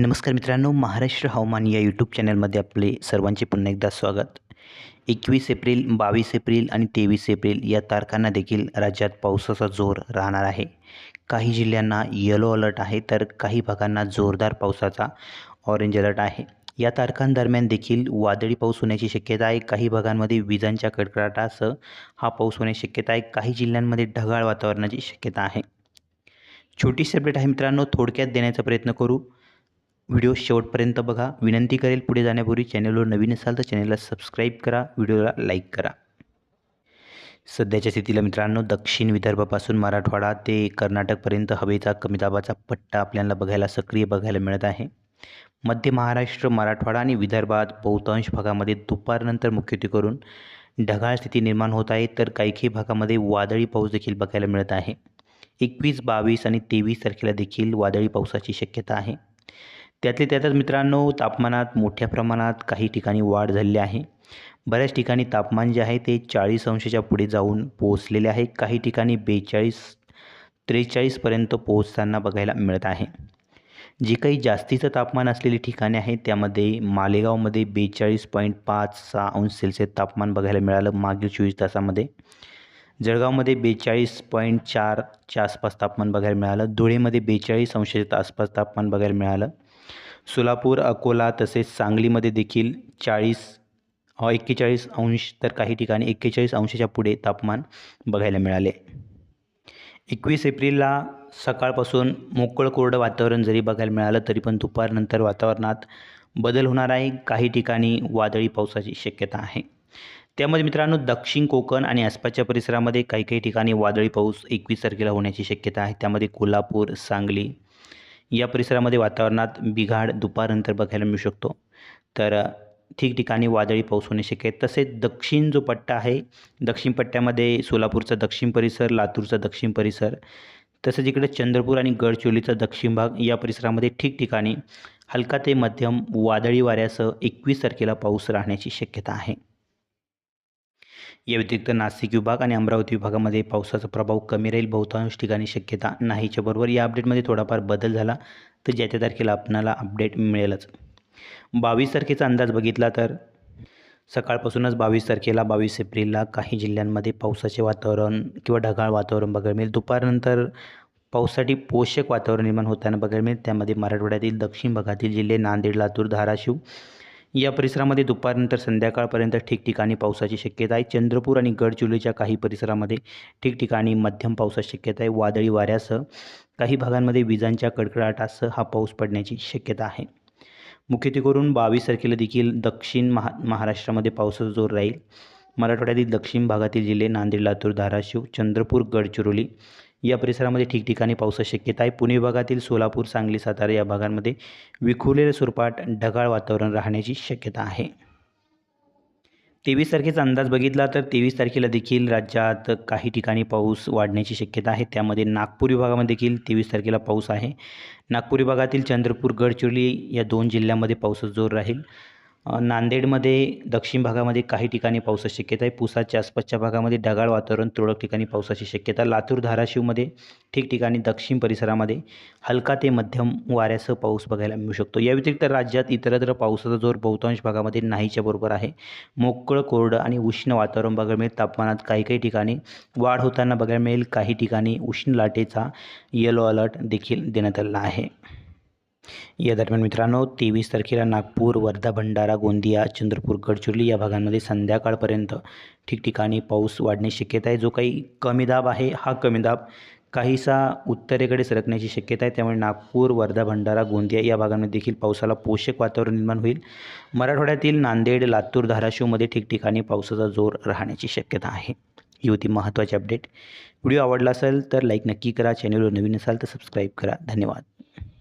नमस्कार मित्रांनो महाराष्ट्र हवामान या यूट्यूब चॅनलमध्ये आपले सर्वांचे पुन्हा एकदा स्वागत. एकवीस एप्रिल बावीस एप्रिल आणि तेवीस एप्रिल या तारखांना देखील राज्यात पावसाचा जोर राहणार आहे. काही जिल्ह्यांना येलो अलर्ट आहे तर काही भागांना जोरदार पावसाचा ऑरेंज अलर्ट आहे. या तारखांदरम्यान देखील वादळी पाऊस होण्याची शक्यता आहे. काही भागांमध्ये विजांच्या कडकडाटासह हा पाऊस होण्याची शक्यता आहे. काही जिल्ह्यांमध्ये ढगाळ वातावरणाची शक्यता आहे. छोटीशी अपडेट आहे मित्रांनो थोडक्यात देण्याचा प्रयत्न करू. व्हिडिओ शेवटपर्यंत बघा. विनंती करेल पुढे जाण्यापूर्वी चॅनलवर नवीन असाल तर चॅनलला सबस्क्राईब करा व्हिडिओला लाईक करा. सध्याच्या स्थितीला मित्रांनो दक्षिण विदर्भापासून मराठवाडा ते कर्नाटकपर्यंत हवेचा कमी दाबाचा पट्टा आपल्याला बघायला सक्रिय बघायला मिळत आहे. मध्य महाराष्ट्र मराठवाडा आणि विदर्भात बहुतांश भागामध्ये दुपारनंतर मुख्यत्वे करून ढगाळ स्थिती निर्माण होत आहे तर काही काही भागामध्ये वादळी पाऊस देखील बघायला मिळत आहे. एकवीस बावीस आणि तेवीस तारखेला देखील वादळी पावसाची शक्यता आहे. त्यातले त्यातच मित्रांनो तापमानात मोठ्या प्रमाणात काही ठिकाणी वाढ झालेली आहे. बऱ्याच ठिकाणी तापमान जे आहे ते चाळीस अंशाच्या पुढे जाऊन पोहोचलेले आहे. काही ठिकाणी बेचाळीस त्रेचाळीसपर्यंत पोहोचताना बघायला मिळत आहे. जे काही जास्तीचं तापमान असलेली ठिकाणे आहेत त्यामध्ये मालेगावमध्ये बेचाळीस पॉईंट पाच सहा अंश सेल्सिअस तापमान बघायला मिळालं मागील चोवीस तासामध्ये. जळगावमध्ये बेचाळीस पॉईंट चारच्या आसपास तापमान बघायला मिळालं. धुळेमध्ये बेचाळीस अंशाच्या आसपास तापमान बघायला मिळालं. सोलापूर अकोला तसेच सांगलीमध्ये देखील चाळीस एक्केचाळीस अंश तर काही ठिकाणी एक्केचाळीस अंशाच्या पुढे तापमान बघायला मिळाले. एकवीस एप्रिलला सकाळपासून मोकळं कोरडं वातावरण जरी बघायला मिळालं तरी पण दुपारनंतर वातावरणात बदल होणार आहे. काही ठिकाणी वादळी पावसाची शक्यता आहे. त्यामध्ये मित्रांनो दक्षिण कोकण आणि आसपासच्या परिसरामध्ये काही काही ठिकाणी वादळी पाऊस एकवीस तारखेला होण्याची शक्यता आहे. त्यामध्ये कोल्हापूर सांगली या परिसरामध्ये वातावरणात बिघाड दुपारनंतर बघायला मिळू शकतो. तर ठिकठिकाणी वादळी पाऊस होणे शक्य आहे. तसेच दक्षिण जो पट्टा आहे दक्षिण पट्ट्यामध्ये सोलापूरचा दक्षिण परिसर लातूरचा दक्षिण परिसर तसंच इकडे चंद्रपूर आणि गडचिरोलीचा दक्षिण भाग या परिसरामध्ये ठिकठिकाणी हलका ते मध्यम वादळी वाऱ्यासह एकवीस तारखेला पाऊस राहण्याची शक्यता आहे. या व्यतिरिक्त नाशिक विभाग आणि अमरावती विभागामध्ये पावसाचा प्रभाव कमी राहील. बहुतांश ठिकाणी शक्यता नाहीच्या बरोबर. या अपडेटमध्ये थोडाफार बदल झाला तर ज्या त्या तारखेला आपणाला अपडेट मिळेलच. बावीस तारखेचा अंदाज बघितला तर सकाळपासूनच बावीस तारखेला बावीस एप्रिलला काही जिल्ह्यांमध्ये पावसाचे वातावरण किंवा ढगाळ वातावरण बघायला मिळेल. दुपारनंतर पावसासाठी पोषक वातावरण निर्माण होताना बघायला मिळेल. त्यामध्ये मराठवाड्यातील दक्षिण भागातील जिल्हे नांदेड लातूर धाराशिव या परिसरामध्ये दुपारनंतर संध्याकाळपर्यंत ठिकठिकाणी पावसाची शक्यता आहे. चंद्रपूर आणि गडचिरोलीच्या काही परिसरामध्ये ठिकठिकाणी मध्यम पावसाची शक्यता आहे. वादळी वाऱ्यासह काही भागांमध्ये विजांच्या कडकडाटासह हा पाऊस पडण्याची शक्यता आहे. मुख्यत्वे करून बावीस तारखेला देखील दक्षिण महा महाराष्ट्रामध्ये पावसाचा जोर राहील. मराठवाड्यातील दक्षिण भागातील जिल्हे नांदेड लातूर धाराशिव चंद्रपूर गडचिरोली या परिसरामध्ये ठिकठिकाणी पावसाची शक्यता आहे. पुणे विभागातील सोलापूर सांगली सातारा या भागांमध्ये विखुरलेल्या स्वरूपात ढगाळ वातावरण राहण्याची शक्यता आहे. तेवीस तारखेचा अंदाज बघितला तर तेवीस तारखेला देखील राज्यात काही ठिकाणी पाऊस वाढण्याची शक्यता आहे. त्यामध्ये नागपूर विभागामध्ये देखील तेवीस तारखेला पाऊस आहे. नागपूर विभागातील चंद्रपूर गडचिरोली या दोन जिल्ह्यांमध्ये पावसाचा जोर राहील. नांदेडमध्ये दक्षिण भागामध्ये काही ठिकाणी पावसाची शक्यता आहे. पुसाच्या आसपासच्या भागामध्ये ढगाळ वातावरण तुरळक ठिकाणी पावसाची शक्यता. लातूर धाराशिवमध्ये ठिकठिकाणी दक्षिण परिसरामध्ये हलका ते मध्यम वाऱ्यासह पाऊस बघायला मिळू शकतो. या व्यतिरिक्त राज्यात इतरत्र पावसाचा जोर बहुतांश भागामध्ये नाहीच्या बरोबर आहे. मोकळं कोरडं आणि उष्ण वातावरण बघायला मिळेल. तापमानात काही काही ठिकाणी वाढ होताना बघायला मिळेल. काही ठिकाणी उष्ण लाटेचा येलो अलर्ट देखील देण्यात आलेला आहे. या दरम्यान मित्रांनो तेवीस तारखेला नागपूर वर्धा भंडारा गोंदिया चंद्रपूर गडचिरोली या भागांमध्ये संध्याकाळपर्यंत ठिकठिकाणी पाऊस वाढण्याची शक्यता आहे. जो काही कमी दाब आहे हा कमी दाब काहीसा उत्तरेकडे सरकण्याची शक्यता आहे. त्यामुळे नागपूर वर्धा भंडारा गोंदिया या भागांमध्ये देखील पावसाला पोषक वातावरण निर्माण होईल. मराठवाड्यातील नांदेड लातूर धाराशिवमध्ये ठिकठिकाणी पावसाचा जोर राहण्याची शक्यता आहे. ही होती महत्त्वाची अपडेट. व्हिडिओ आवडला असेल तर लाईक नक्की करा. चॅनलवर नवीन असाल तर सबस्क्राईब करा. धन्यवाद.